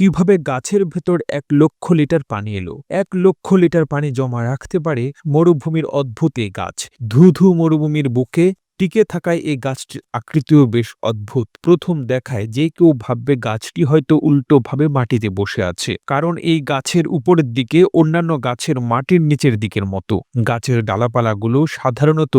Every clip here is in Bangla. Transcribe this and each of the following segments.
কীভাবে গাছের ভেতর এক লক্ষ লিটার পানি এলো? এক লক্ষ লিটার পানি জমা রাখতে পারে মরুভূমির অদ্ভুত গাছ। ধু ধু মরুভূমির বুকে টিকে থাকায় এই গাছটির আকৃতিও বেশ অদ্ভুত। প্রথম দেখায় যে কেউ ভাববে গাছটি হয়তো উল্টোভাবে মাটিতে বসে আছে। কারণ এই গাছের উপরের দিকে অন্যান্য গাছের মাটির নিচের দিকের মতো। গাছের ডালাপালাগুলো সাধারণত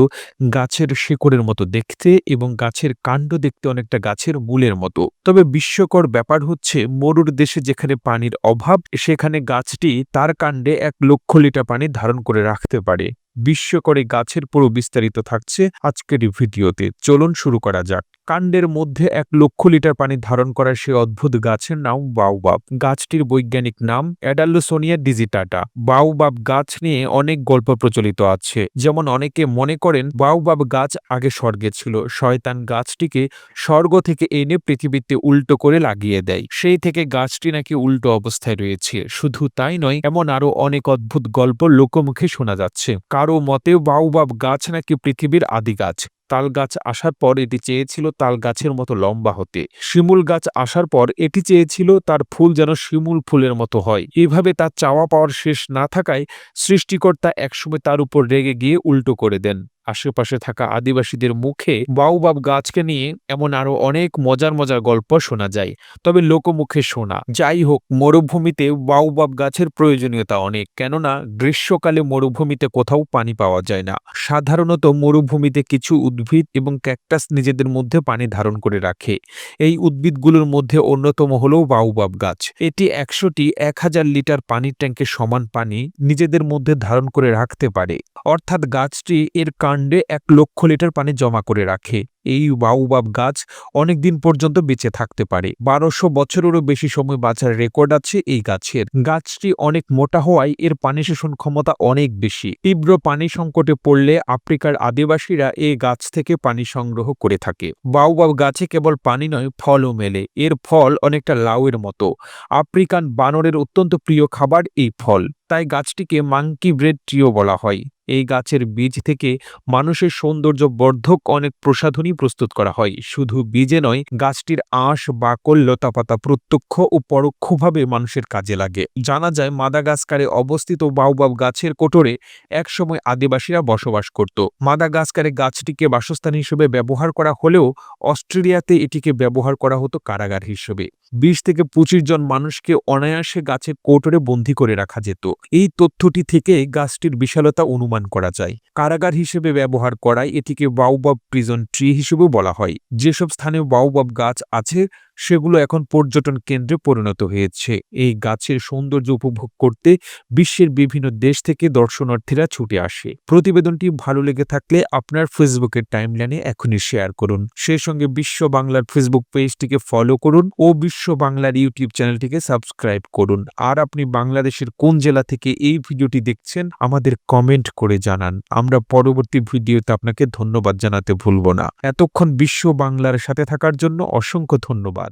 গাছের শেকড়ের মতো দেখতে এবং গাছের কাণ্ড দেখতে অনেকটা গাছের মূলের মতো। তবে বিস্ময়কর ব্যাপার হচ্ছে, মরুর দেশে যেখানে পানির অভাব, সেখানে গাছটি তার কাণ্ডে এক লক্ষ লিটার পানি ধারণ করে রাখতে পারে। বিস্ময়করে গাছের পুরো বিস্তারিত থাকছে আজকের ভিডিওতে। চলুন শুরু করা যাক। কাণ্ডের মধ্যে এক লক্ষ লিটার পানি ধারণ করার সেই অদ্ভুত গাছের নাম বাউবাব গাছটির বৈজ্ঞানিক নাম অ্যাডালোসোনিয়া ডিজিটাটা। বাউবাব গাছ নিয়ে অনেক গল্প প্রচলিত আছে। যেমন অনেকে মনে করেন বাউবাব গাছ আগে স্বর্গে ছিল। শয়তান গাছটিকে স্বর্গ থেকে এনে পৃথিবীতে উল্টো করে লাগিয়ে দেয়। সেই থেকে গাছটি নাকি উল্টো অবস্থায় রয়েছে। শুধু তাই নয়, এমন আরও অনেক অদ্ভুত গল্প লোকমুখে শোনা যাচ্ছে। কারও মতে বাউবাব গাছ নাকি পৃথিবীর আদি গাছ তাল গাছ আসার পর এটি চেয়েছিল তাল গাছের মতো লম্বা হতে। শিমুল গাছ আসার পর এটি চেয়েছিল তার ফুল যেন শিমুল ফুলের মতো হয়। এভাবে তার চাওয়া পাওয়ার শেষ না থাকায় সৃষ্টিকর্তা একসময় তার উপর রেগে গিয়ে উল্টো করে দেন। আশেপাশে থাকা আদিবাসীদের মুখে বাউবাব গাছকে নিয়ে এমন আরও অনেক মজার মজার গল্প শোনা যায়। তবে লোকমুখে শোনা। যাই হোক, মরুভূমিতে বাউবাব গাছের প্রয়োজনীয়তা অনেক। কেননা, গ্রীষ্মকালে মরুভূমিতে কোথাও পানি পাওয়া যায় না। সাধারণত মরুভূমিতে কিছু উদ্ভিদ এবং ক্যাকটাস নিজেদের মধ্যে পানি ধারণ করে রাখে। এই উদ্ভিদগুলোর মধ্যে অন্যতম হল বাউবাব গাছ। এটি একশোটি এক হাজার লিটার পানির ট্যাঙ্কের সমান পানি নিজেদের মধ্যে ধারণ করে রাখতে পারে। অর্থাৎ গাছটি এর কাণ্ডে এক লক্ষ লিটার পানি জমা করে রাখে। এই বাউবাব গাছ অনেক দিন পর্যন্ত বেঁচে থাকতে পারে। বারোশো বছরেরও বেশি সময় বাঁচার রেকর্ড আছে এই গাছের। গাছটি অনেক মোটা হওয়ায় এর পানি শোষণ ক্ষমতা অনেক বেশি। তীব্র পানি সংকটে পড়লে আফ্রিকার আদিবাসীরা এই গাছ থেকে পানি সংগ্রহ করে থাকে। বাউবাব গাছে কেবল পানি নয়, ফলও মেলে। এর ফল অনেকটা লাউয়ের মতো। আফ্রিকান বানরের অত্যন্ত প্রিয় খাবার এই ফল। তাই গাছটিকে মাংকি ব্রেড ট্রিও বলা হয়। এই গাছের বীজ থেকে মানুষের সৌন্দর্য বর্ধক অনেক প্রসাধনী প্রস্তুত করা হয়। শুধু বীজে নয়, গাছটির আঁশ, বাকল, লতাপাতা প্রত্যক্ষ ও পরোক্ষভাবে মানুষের কাজে লাগে। জানা যায়, মাদাগাস্কারে অবস্থিত বাউবাব গাছের কোটরে একসময় আদিবাসীরা বসবাস করত। মাদাগাস্কারে গাছটিকে বাসস্থান হিসেবে ব্যবহার করা হলেও অস্ট্রেলিয়াতে এটিকে ব্যবহার করা হতো কারাগার হিসেবে। বিশ থেকে পঁচিশ জন মানুষকে অনায়াসে গাছের কোটরে বন্দী করে রাখা যেত। এই তথ্যটি থেকে গাছটির বিশালতা অনুমান করা যায়। কারাগার হিসেবে ব্যবহার করায় এটিকে বাউবাব প্রিজন ট্রি হিসেবেও বলা হয়। যেসব স্থানে বাউবাব গাছ আছে সেগুলো এখন পর্যটন কেন্দ্রে পরিণত হয়েছে। এই গাছের সৌন্দর্য উপভোগ করতে বিশ্বের বিভিন্ন দেশ থেকে দর্শনার্থীরা ছুটে আসে। প্রতিবেদনটি ভালো লেগে থাকলে আপনার ফেসবুকের টাইমলাইনে এখনই শেয়ার করুন। সেই সঙ্গে বিশ্ব বাংলার ফেসবুক পেজটিকে ফলো করুন ও বিশ্ব বাংলার ইউটিউব চ্যানেলটিকে সাবস্ক্রাইব করুন। আর আপনি বাংলাদেশের কোন জেলা থেকে এই ভিডিওটি দেখছেন, আমাদের কমেন্ট করে জানান। আমরা পরবর্তী ভিডিওতে আপনাকে ধন্যবাদ জানাতে ভুলব না। এতক্ষণ বিশ্ব বাংলার সাথে থাকার জন্য অসংখ্য ধন্যবাদ।